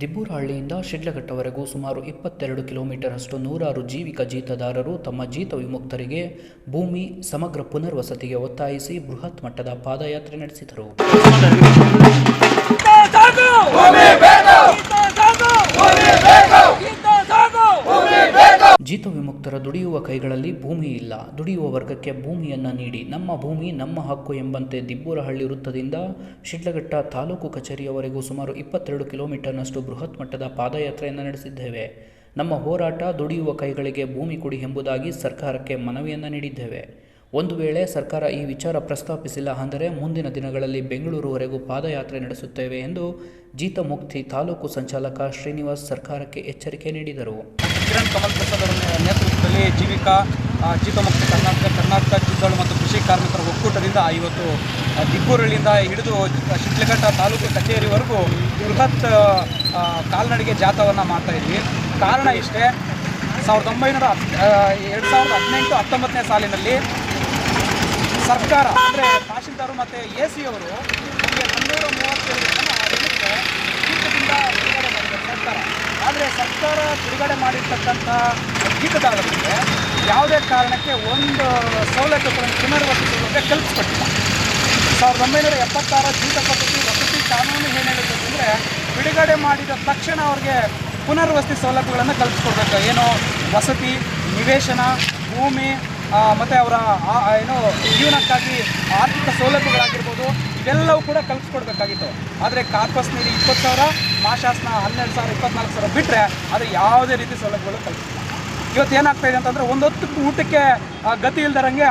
ದಿಬ್ಬೂರಹಳ್ಳಿಯಿಂದ ಶಿಡ್ಲಘಟ್ಟವರೆಗೂ ಸುಮಾರು ಇಪ್ಪತ್ತೆರಡು ಕಿಲೋಮೀಟರ್ ಅಷ್ಟು ನೂರಾರು ಜೀವಿಕ ಜೀತದಾರರು ತಮ್ಮ ಜೀತ ವಿಮುಕ್ತರಿಗೆ ಭೂಮಿ ಸಮಗ್ರ ಪುನರ್ವಸತಿಗೆ ಒತ್ತಾಯಿಸಿ ಬೃಹತ್ ಮಟ್ಟದ ಪಾದಯಾತ್ರೆ ನಡೆಸಿದರು. ಜೀತ ವಿಮುಕ್ತರ ದುಡಿಯುವ ಕೈಗಳಲ್ಲಿ ಭೂಮಿ ಇಲ್ಲ. ದುಡಿಯುವ ವರ್ಗಕ್ಕೆ ಭೂಮಿಯನ್ನು ನೀಡಿ. ನಮ್ಮ ಭೂಮಿ ನಮ್ಮ ಹಕ್ಕು ಎಂಬಂತೆ ದಿಬ್ಬೂರಹಳ್ಳಿ ವೃತ್ತದಿಂದ ಶಿಡ್ಲಘಟ್ಟ ತಾಲೂಕು ಕಚೇರಿಯವರೆಗೂ ಸುಮಾರು ಇಪ್ಪತ್ತೆರಡು ಕಿಲೋಮೀಟರ್ನಷ್ಟು ಬೃಹತ್ ಮಟ್ಟದ ಪಾದಯಾತ್ರೆಯನ್ನು ನಡೆಸಿದ್ದೇವೆ. ನಮ್ಮ ಹೋರಾಟ ದುಡಿಯುವ ಕೈಗಳಿಗೆ ಭೂಮಿ ಕೊಡಿ ಎಂಬುದಾಗಿ ಸರ್ಕಾರಕ್ಕೆ ಮನವಿಯನ್ನು ನೀಡಿದ್ದೇವೆ. ಒಂದು ವೇಳೆ ಸರ್ಕಾರ ಈ ವಿಚಾರ ಪ್ರಸ್ತಾಪಿಸಿಲ್ಲ ಅಂದರೆ ಮುಂದಿನ ದಿನಗಳಲ್ಲಿ ಬೆಂಗಳೂರುವರೆಗೂ ಪಾದಯಾತ್ರೆ ನಡೆಸುತ್ತೇವೆ ಎಂದು ಜೀತ ಮುಕ್ತಿ ತಾಲೂಕು ಸಂಚಾಲಕ ಶ್ರೀನಿವಾಸ್ ಸರ್ಕಾರಕ್ಕೆ ಎಚ್ಚರಿಕೆ ನೀಡಿದರು. ಕಿರಣ್ ಕಮಲ್ ಪ್ರಸಾದ್ ಅವರ ನೇತೃತ್ವದಲ್ಲಿ ಜೀವಿಕಾ ಜೀತಮುಕ್ತ ಕರ್ನಾಟಕ ಕರ್ನಾಟಕ ಜಿದ್ದಾಳು ಮತ್ತು ಕೃಷಿ ಕಾರ್ಮಿಕರ ಒಕ್ಕೂಟದಿಂದ ಇವತ್ತು ದಿಗ್ಗೂರಳ್ಳಿಯಿಂದ ಹಿಡಿದು ಶಿಡ್ಲಘಟ್ಟ ತಾಲೂಕು ಕಚೇರಿವರೆಗೂ ಬೃಹತ್ ಕಾಲ್ನಡಿಗೆ ಜಾಥವನ್ನು ಮಾಡ್ತಾ ಇದ್ವಿ. ಕಾರಣ ಇಷ್ಟೇ, ಸಾವಿರದ ಒಂಬೈನೂರ ಎರಡು ಸಾವಿರದ ಹದಿನೆಂಟು, ಹತ್ತೊಂಬತ್ತನೇ ಸಾಲಿನಲ್ಲಿ ಸರ್ಕಾರ, ಅಂದರೆ ತಹಶೀಲ್ದಾರು ಮತ್ತು ಎ ಸಿ ಅವರು ನಮಗೆ ಮುನ್ನೂರ ಮೂವತ್ತೇಳು ಜನ ಸರ್ಕಾರ. ಸರ್ಕಾರ ಬಿಡುಗಡೆ ಮಾಡಿರ್ತಕ್ಕಂಥ ಗೀತದಾರರಿಗೆ ಯಾವುದೇ ಕಾರಣಕ್ಕೆ ಒಂದು ಸೌಲಭ್ಯಗಳನ್ನು ಪುನರ್ವಸತಿ ಬಗ್ಗೆ ಕಲ್ಪಿಸ್ಕೊಟ್ಟಿಲ್ಲ. ಸಾವಿರದ ಒಂಬೈನೂರ ಎಪ್ಪತ್ತಾರ ಜೀತ ಪದ್ಧತಿ, ವಸತಿ ಕಾನೂನು ಏನು ಹೇಳುತ್ತೆ ಅಂದರೆ ಬಿಡುಗಡೆ ಮಾಡಿದ ತಕ್ಷಣ ಅವ್ರಿಗೆ ಪುನರ್ವಸತಿ ಸೌಲಭ್ಯಗಳನ್ನು ಕಲ್ಪಿಸ್ಕೊಡ್ಬೇಕು? ಏನು? ವಸತಿ, ನಿವೇಶನ, ಭೂಮಿ ಮತ್ತೆ ಅವರ ಏನು, ಜೀವನಕ್ಕಾಗಿ ಆರ್ಥಿಕ ಸೌಲಭ್ಯಗಳಾಗಿರ್ಬೋದು ಇದೆಲ್ಲವೂ ಕೂಡ ಕಲ್ಪಿಸ್ಕೊಡ್ಬೇಕಾಗಿತ್ತು. ಆದರೆ ಕಾರ್ಪಸ್ ನೀಡಿ ಇಪ್ಪತ್ತು ಸಾವಿರ ಮಾಶಾಸನ ಹನ್ನೆರಡು ಸಾವಿರ, ಇಪ್ಪತ್ನಾಲ್ಕು ಸಾವಿರ ಬಿಟ್ಟರೆ ಅದು ಯಾವುದೇ ರೀತಿ ಸೌಲಭ್ಯಗಳು ಕಲ್ಪಿಸಿಲ್ಲ ಇವತ್ತು ಏನಾಗ್ತಾ ಇದೆ ಅಂತಂದರೆ ಒಂದೊತ್ತು ಊಟಕ್ಕೆ ಗತಿ ಇಲ್ದರಂಗೆ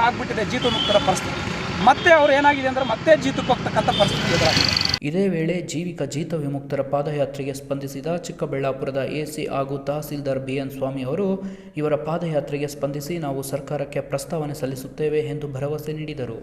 ಜೀತು ಮುಕ್ತ ಪರಿಸ್ಥಿತಿ. ಮತ್ತೆ ಅವ್ರು ಏನಾಗಿದೆ ಅಂದರೆ ಮತ್ತೆ ಜೀತಕ್ಕೆ ಹೋಗ್ತಕ್ಕಂಥ ಪರಿಸ್ಥಿತಿ ಎದುರಾಗಿದೆ. ಇದೇ ವೇಳೆ ಜೀವಿಕ ಜೀತ ವಿಮುಕ್ತರ ಪಾದಯಾತ್ರೆಗೆ ಸ್ಪಂದಿಸಿದ ಚಿಕ್ಕಬಳ್ಳಾಪುರದ ಎಸಿ ಹಾಗೂ ತಹಸೀಲ್ದಾರ್ ಬಿಎನ್ ಸ್ವಾಮಿ ಅವರು, ಇವರ ಪಾದಯಾತ್ರೆಗೆ ಸ್ಪಂದಿಸಿ ನಾವು ಸರ್ಕಾರಕ್ಕೆ ಪ್ರಸ್ತಾವನೆ ಸಲ್ಲಿಸುತ್ತೇವೆ ಎಂದು ಭರವಸೆ ನೀಡಿದರು.